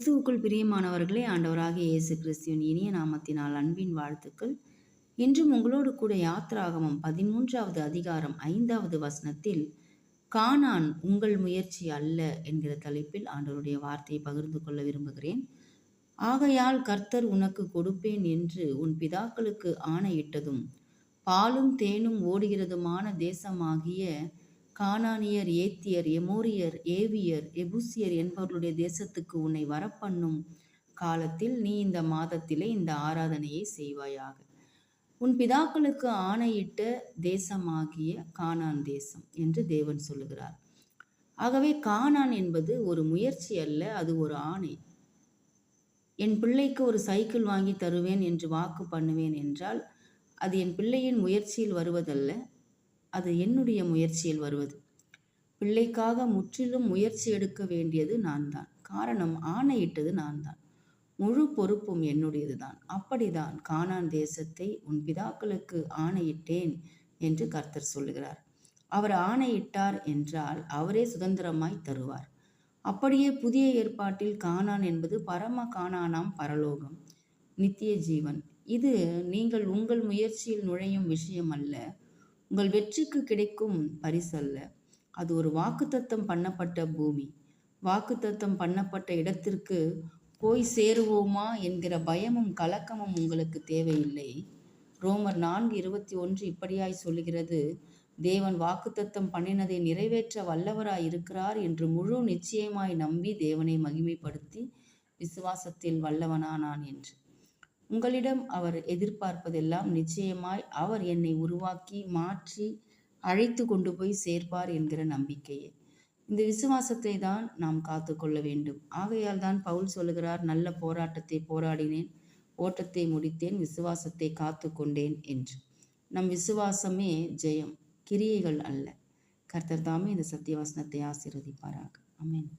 இயேசுக்குள் பிரியமானவர்களே ஆண்டவராக இயேசு கிறிஸ்துவின் இனிய நாமத்தினால் அன்பின் வாழ்த்துக்கள். இன்றும் உங்களோடு கூட யாத்ராகமம் பதிமூன்றாவது அதிகாரம் ஐந்தாவது வசனத்தில் காணான் உங்கள் முயற்சி அல்ல என்கிற தலைப்பில் ஆண்டவருடைய வார்த்தையை பகிர்ந்து கொள்ள விரும்புகிறேன். ஆகையால் கர்த்தர் உனக்கு கொடுப்பேன் என்று உன் பிதாக்களுக்கு ஆணையிட்டதும் பாலும் தேனும் ஓடுகிறதுமான தேசமாகிய கானானியர் ஏத்தியர் எமோரியர் ஏவியர் எபுசியர் என்பவர்களுடைய தேசத்துக்கு உன்னை வரப்பண்ணும் காலத்தில் நீ இந்த மாதத்திலே இந்த ஆராதனையை செய்வாயாக. உன் பிதாக்களுக்கு ஆணையிட்ட தேசமாகிய கானான் தேசம் என்று தேவன் சொல்லுகிறார். ஆகவே கானான் என்பது ஒரு முயற்சி அல்ல அது ஒரு ஆணை. என் பிள்ளைக்கு ஒரு சைக்கிள் வாங்கி தருவேன் என்று வாக்கு பண்ணுவேன் என்றால் அது என் பிள்ளையின் முயற்சியில் வருவதல்ல அது என்னுடைய முயற்சியில் வருவது. பிள்ளைக்காக முற்றிலும் முயற்சி எடுக்க வேண்டியது நான் தான் காரணம் ஆணையிட்டது நான் தான் முழு பொறுப்பும் என்னுடையது தான் அப்படிதான் கானான் தேசத்தை உன் பிதாக்களுக்கு ஆணையிட்டேன் என்று கர்த்தர் சொல்லுகிறார். அவர் ஆணையிட்டார் என்றால் அவரே சுதந்திரமாய் தருவார். அப்படியே புதிய ஏற்பாட்டில் காணான் என்பது பரம காணானாம் பரலோகம். நித்திய ஜீவன். இது நீங்கள் உங்கள் முயற்சியில் நுழையும் விஷயம் அல்ல. உங்கள் வெற்றிக்கு கிடைக்கும் பரிசல்ல அது ஒரு வாக்குத்தத்தம் பண்ணப்பட்ட பூமி. வாக்குத்தத்தம் பண்ணப்பட்ட இடத்திற்கு போய் சேருவோமா என்கிற பயமும் கலக்கமும் உங்களுக்கு தேவையில்லை. ரோமர் நான்கு இருபத்தி ஒன்று இப்படியாய் சொல்லுகிறது. தேவன் வாக்குத்தத்தம் பண்ணினதை நிறைவேற்ற வல்லவராய் இருக்கிறார் என்று முழு நிச்சயமாய் நம்பி தேவனை மகிமைப்படுத்தி விசுவாசத்தில் வல்லவனானான் என்று. உங்களிடம் அவர் எதிர்பார்ப்பதெல்லாம் நிச்சயமாய் அவர் என்னை உருவாக்கி மாற்றி அழைத்து கொண்டு போய் சேர்ப்பார் என்கிற நம்பிக்கையே. இந்த விசுவாசத்தை தான் நாம் காத்து கொள்ள வேண்டும். ஆகையால் தான் பவுல் சொல்லுகிறார் நல்ல போராட்டத்தை போராடினேன் ஓட்டத்தை முடித்தேன் விசுவாசத்தை காத்து கொண்டேன் என்று. நம் விசுவாசமே ஜெயம் கிரியைகள் அல்ல. கர்த்தர் தாமே இந்த சத்தியவாசனத்தை ஆசீர்வதிப்பாராக. அமேன்